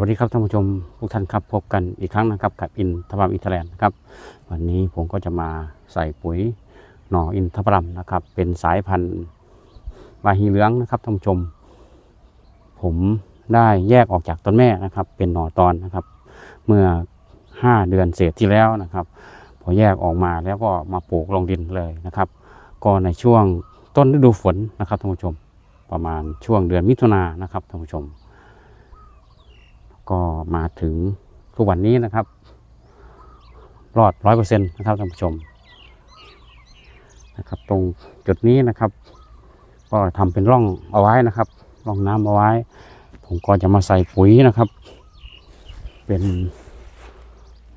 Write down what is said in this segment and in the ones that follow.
วัสดีครับท่านผู้ชมทุกท่านครับพบกันอีกครั้งนะครับกับอินทผลัมอินเทอร์แลนด์นะครับวันนี้ผมก็จะมาใส่ปุ๋ยหน่ออินทผลัมนะครับ เป็นสายพันธุ์วาฮีเหลืองนะครับท่านผู้ชม ผมได้แยกออกจากต้นแม่นะครับ เป็นหน่อตอนนะครับ เมื่อ 5 เดือนเศษที่แล้วนะครับ พอแยกออกมาแล้วก็มาปลูกลงดินเลยนะครับ ก็ในช่วงต้นฤดูฝนนะครับท่านผู้ชม ประมาณช่วงเดือนมิถุนายนนะครับท่านผู้ชม ก็มาถึงทุกวันนี้นะครับ รอดร้อยเปอร์เซ็นต์นะครับท่านผู้ชมนะครับ ตรงจุดนี้นะครับ ก็ทำเป็นร่องเอาไว้นะครับร่องน้ำเอาไว้ ผมก็จะมาใส่ปุ๋ยนะครับ เป็น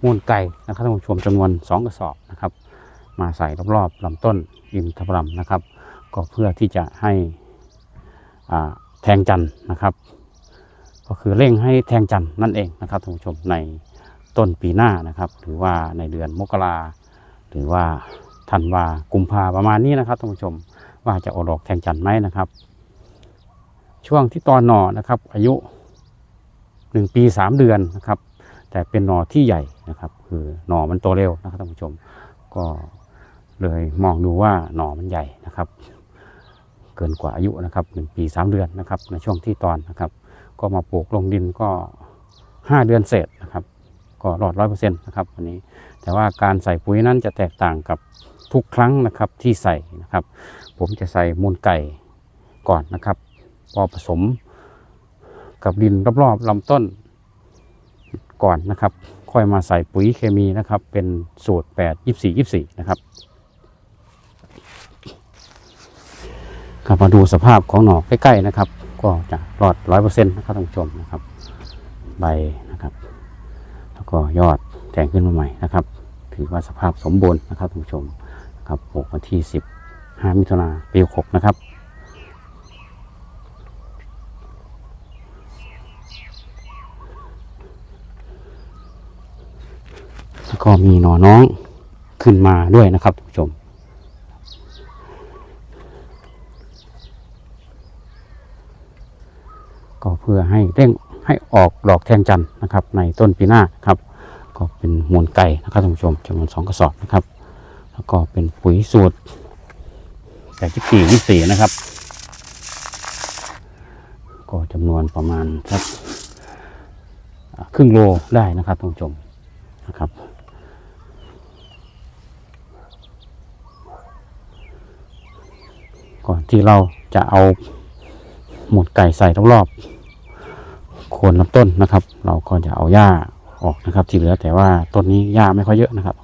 มูลไก่นะครับท่านผู้ชมจำนวนสองกระสอบนะครับ มาใส่รอบๆลำต้นอินทผลัมนะครับ ก็เพื่อที่จะให้แทงจันนะครับ ก็คือเร่งให้แทงจันนั่นเองนะครับท่านผู้ชมในต้นปีหน้านะครับ หรือว่าในเดือนมกราหรือว่าธันวากุมภาประมาณนี้นะครับท่านผู้ชมว่าจะออกดอกแทงจันไหมนะครับ ช่วงที่ตอนหน่อนะครับ อายุหนึ่งปีสามเดือนนะครับ แต่เป็นหน่อที่ใหญ่นะครับ คือหน่อมันโตเร็วนะครับท่านผู้ชมก็เลยมองดูว่าหน่อมันใหญ่นะครับ เกินกว่าอายุนะครับหนึ่งปีสามเดือนนะครับ ในช่วงที่ตอนนะครับ ก็มาปลูกลงดินก็ห้าเดือนเศษนะครับ ก็รอดร้อยเปอร์เซ็นต์นะครับวันนี้ แต่ว่าการใส่ปุ๋ยนั้นจะแตกต่างกับทุกครั้งนะครับที่ใส่นะครับ ผมจะใส่มูลไก่ก่อนนะครับ พอผสมกับดินรอบๆลำต้นก่อนนะครับ ค่อยมาใส่ปุ๋ยเคมีนะครับ เป็นสูตร 8 24 24 นะครับครับมาดูสภาพของหน่อใกล้ๆนะครับ ก็จะรอดร้อยเปอร์เซ็นต์นะครับท่านผู้ชมนะครับ ใบนะครับ แล้วก็ยอดแทงขึ้นมาใหม่นะครับ ถือว่าสภาพสมบูรณ์นะครับท่านผู้ชมครับปลูกวันที่15มิถุนาปี6นะครับแล้วก็มีหน่อน้องขึ้นมาด้วยนะครับท่านผู้ชม ก็เพื่อให้เร่งให้ออกดอกแทงจันนะครับ ในต้นปีหน้าครับ ก็เป็นมูลไก่นะครับท่านผู้ชมจำนวนสองกระสอบนะครับ แล้วก็เป็นปุ๋ยสูตรแปดสิบสี่ยี่สี่นะครับ ก็จำนวนประมาณสักครึ่งโลได้นะครับท่านผู้ชมนะครับก่อนที่เราจะเอา หมดไก่ใส่รอบๆโคนลำต้นนะครับ เราก็จะเอาหญ้าออกนะครับ ที่เหลือแต่ว่าต้นนี้หญ้าไม่ค่อยเยอะนะครับ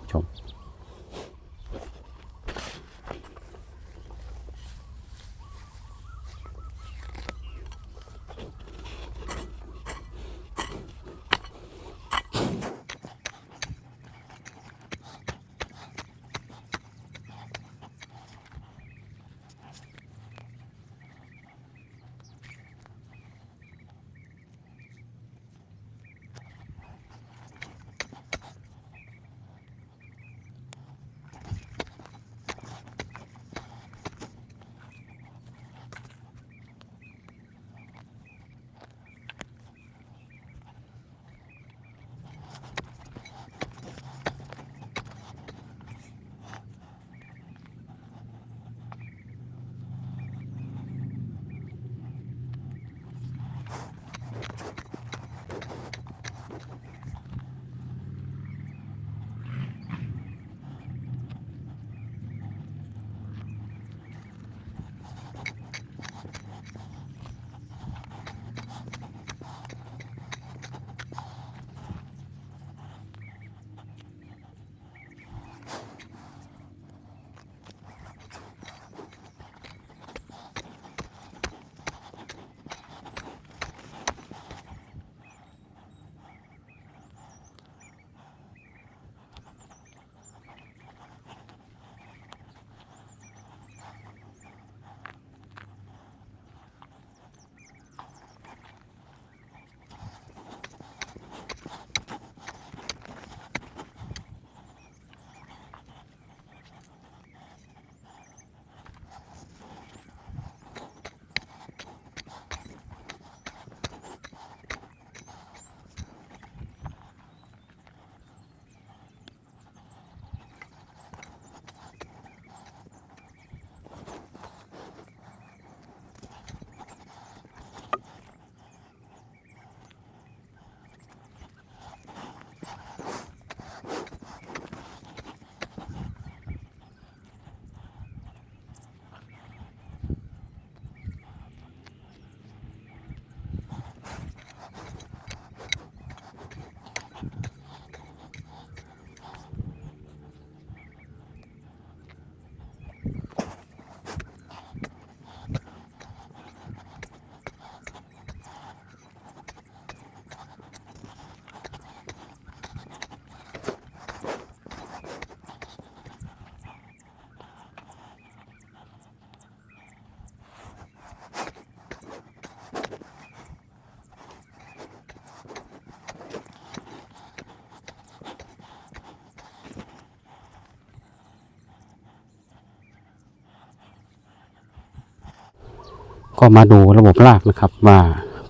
ก็มาดูระบบรากนะครับว่า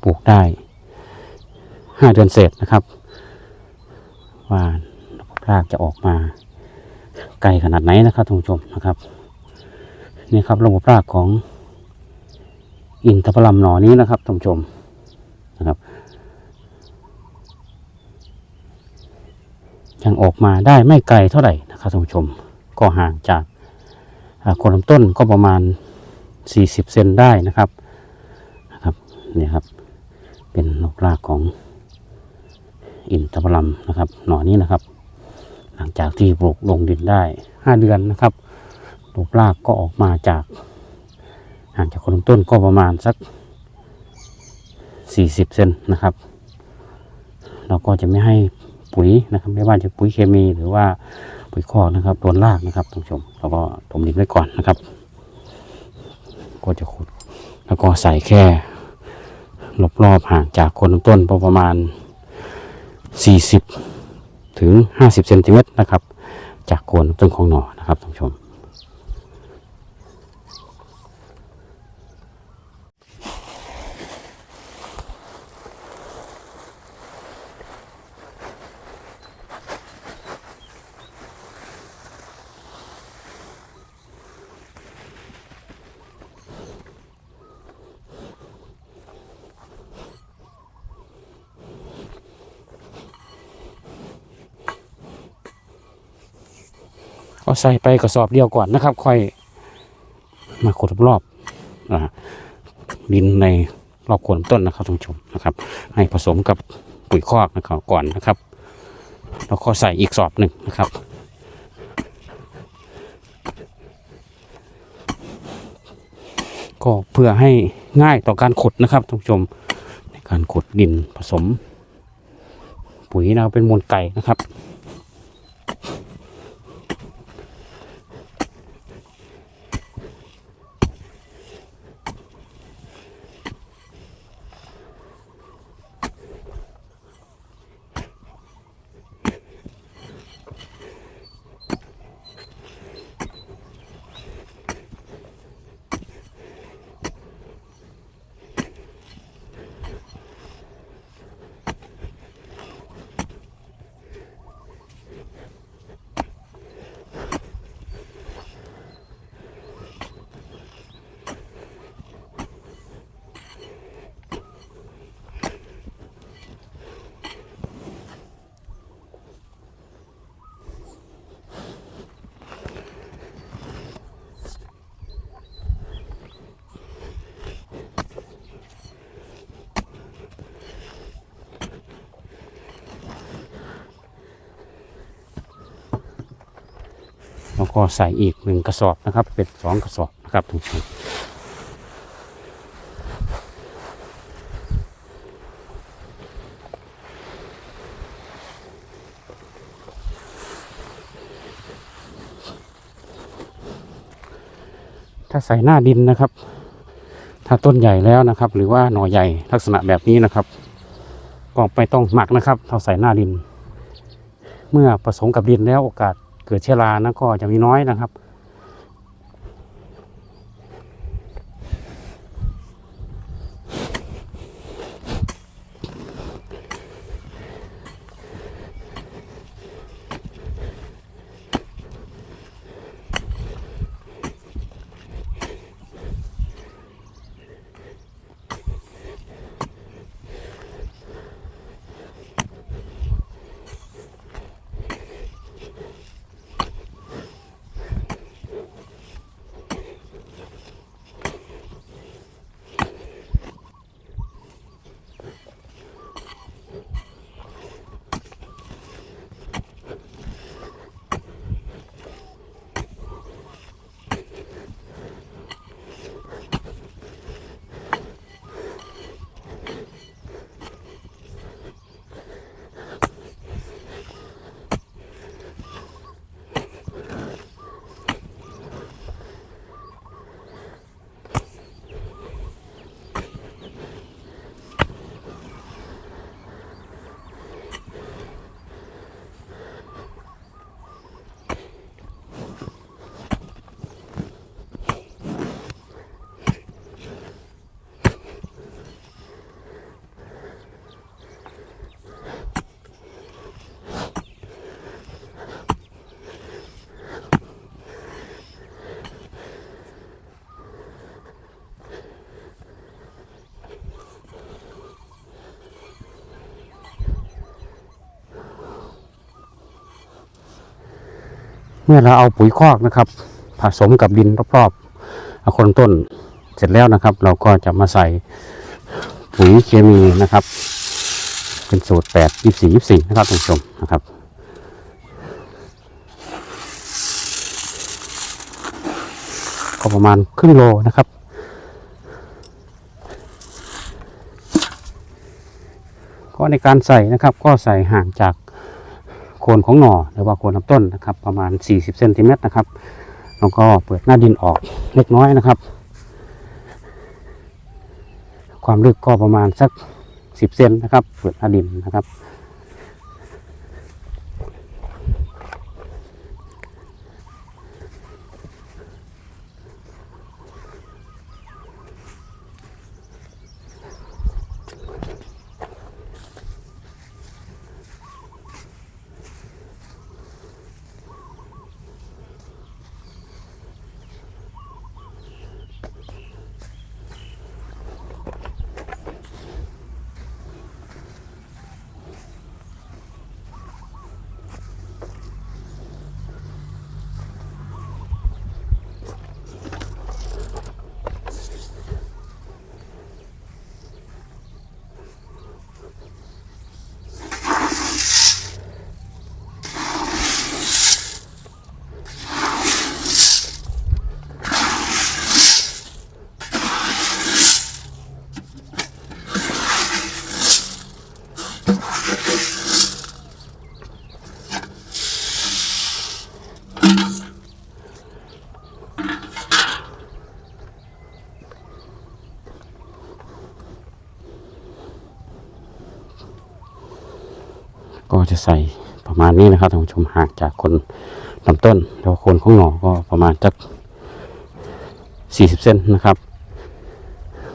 ปลูกได้ห้าเดือนเศษนะครับ ว่าระบบรากจะออกมาไกลขนาดไหนนะครับท่านผู้ชมนะครับนี่ครับระบบรากของอินทผลัมหนอนี้นะครับท่านผู้ชมนะครับยังออกมาได้ไม่ไกลเท่าไหร่นะครับท่านผู้ชมก็ห่างจากโคนลำต้นก็ประมาณ 40 เซนได้นะครับ นี่ครับ เป็นนกรากของอินทผลัมนะครับ หน่อนี้นะครับ หลังจากที่ปลูกลงดินได้ 5 เดือนนะครับลูกรากก็ออกมาจากห่างจากโคนต้นก็ประมาณสัก 40เซนนะครับ เราก็จะไม่ให้ปุ๋ยนะครับ ไม่ว่าจะปุ๋ยเคมีหรือว่าปุ๋ยคอกนะครับโดนรากนะครับท่านผู้ชมเราก็ถมดินไว้ก่อนนะครับ ก็จะขุดแล้วก็ใส่แค่ รอบๆห่างจากโคนลำต้นประมาณ 40 ถึง 50เซนติเมตรนะครับ จากโคนต้นของหน่อนะครับท่านผู้ชม ก็ใส่ไปกระสอบเดียวก่อนนะครับ ค่อยมาขุดรอบดินในรอบโคนต้นนะครับท่านผู้ชมนะครับ ให้ผสมกับปุ๋ยคอกนะครับก่อนนะครับแล้วก็ใส่อีกสอบหนึ่งนะครับก็เพื่อให้ง่ายต่อการขุดนะครับท่านผู้ชมในการขุดดินผสม ปุ๋ยนะเป็นมูลไก่นะครับ ก็ใส่อีกหนึ่งกระสอบนะครับ เป็นสองกระสอบนะครับทุกท่านถ้าใส่หน้าดินนะครับ ถ้าต้นใหญ่แล้วนะครับ หรือว่าหน่อใหญ่ลักษณะแบบนี้นะครับก็ไม่ต้องหมักนะครับเราใส่หน้าดิน เมื่อผสมกับดินแล้วโอกาส เกิดเชื้อรานะก็จะมีน้อยนะครับ เมื่อเราเอาปุ๋ยคอกนะครับ ผสมกับดินรอบๆเอาคนต้นเสร็จแล้วนะครับ เราก็จะมาใส่ปุ๋ยเคมีนะครับ เป็นสูตร 8 24 24 นะครับท่านผู้ชมนะครับก็ประมาณครึ่งโลนะครับก็ในการใส่นะครับก็ใส่ห่างจาก คนของหน่อหรือว่าโคนลำต้นนะครับประมาณ 40เซนติเมตรนะครับแล้วก็เปิดหน้าดินออกเล็กน้อยนะครับ ความลึกก็ประมาณสัก 10เซนนะครับ เปิดหน้าดินนะครับ จะใส่ประมาณนี้นะครับท่านผู้ชมห่างจากคนลำต้น แล้วโคนของหน่อก็ประมาณจัก40 เซนนะครับ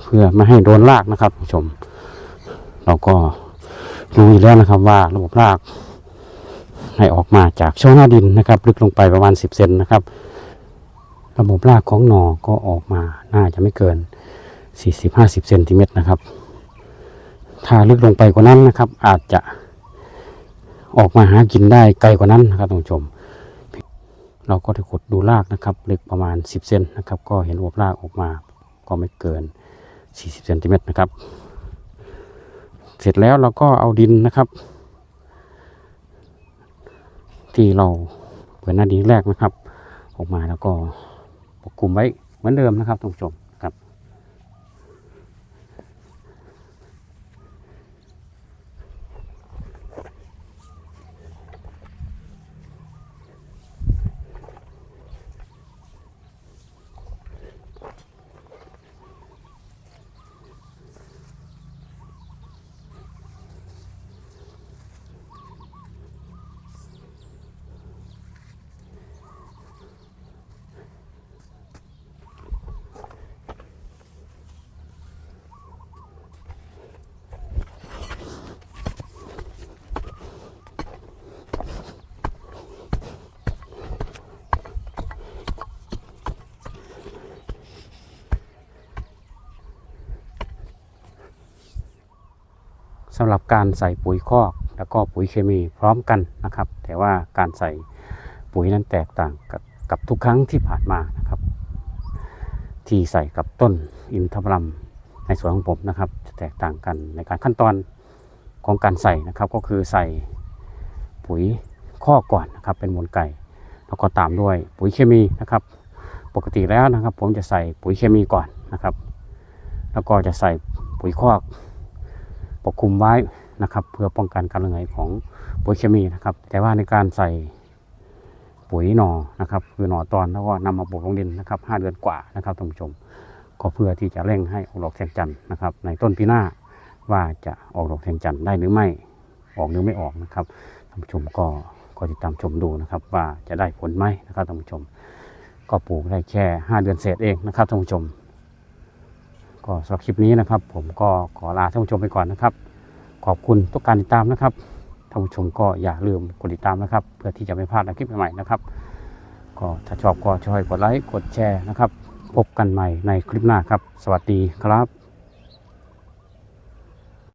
เพื่อไม่ให้โดนรากนะครับท่านผู้ชม เราก็รู้อยู่แล้วนะครับว่าระบบราก ให้ออกมาจากช่องหน้าดินนะครับ ลึกลงไปประมาณ 10 เซนนะครับ ระบบรากของหน่อก็ออกมาน่าจะไม่เกิน 40-50 เซนติเมตรนะครับ ถ้าลึกลงไปกว่านั้นนะครับ อาจจะ ออกมาหากินได้ไกลกว่านั้นนะครับท่านผู้ชม เราก็จะขุดดูรากนะครับลึกประมาณ 10 เซนนะครับ ก็เห็นอวบรากออกมาก็ไม่เกิน 40เซนติเมตรนะครับ เสร็จแล้วเราก็เอาดินนะครับ ที่เราเปิดหน้าดินแรกนะครับ ออกมาแล้วก็ปกคลุมไว้เหมือนเดิมนะครับท่านผู้ชม สำหรับการใส่ปุ๋ยคอก แล้วก็ปุ๋ยเคมีพร้อมกันนะครับ แต่ว่าการใส่ปุ๋ยนั้นแตกต่างกับกับทุกครั้งที่ผ่านมานะครับ ที่ใส่กับต้นอินทผลัมในสวนของผมนะครับ จะแตกต่างกันในการขั้นตอนของการใส่นะครับ ก็คือใส่ปุ๋ยคอกก่อนนะครับ เป็นมูลไก่ แล้วก็ตามด้วยปุ๋ยเคมีนะครับ ปกติแล้วนะครับ ผมจะใส่ปุ๋ยเคมีก่อนนะครับ แล้วก็จะใส่ปุ๋ยคอก ปกคลุมไว้นะครับ เพื่อป้องกันการระเหยของปุ๋ยเคมีนะครับ แต่ว่าในการใส่ปุ๋ยหนอนะครับคือหนอตอนแล้วก็นำมาปลูกลงดินนะครับห้าเดือนกว่านะครับท่านผู้ชม ก็เพื่อที่จะเร่งให้ออกดอกแทงจันทร์นะครับ ในต้นปีหน้าว่าจะออกดอกแทงจันทร์ได้หรือไม่ออกหรือไม่ออกนะครับท่านผู้ชมก็ก็ติดตามชมดูนะครับว่าจะได้ผลไหมนะครับท่านผู้ชม ก็ปลูกได้แค่ห้าเดือนเศษเองนะครับท่านผู้ชม ก็สำหรับคลิปนี้นะครับ ผมก็ขอลาท่านผู้ชมไปก่อนนะครับ ขอบคุณทุกการติดตามนะครับท่านผู้ชมก็อย่าลืมกดติดตามนะครับ เพื่อที่จะไม่พลาดในคลิปใหม่ๆนะครับ ก็ถ้าชอบก็ช่วยกดไลค์กดแชร์นะครับ พบกันใหม่ในคลิปหน้าครับ สวัสดีครับ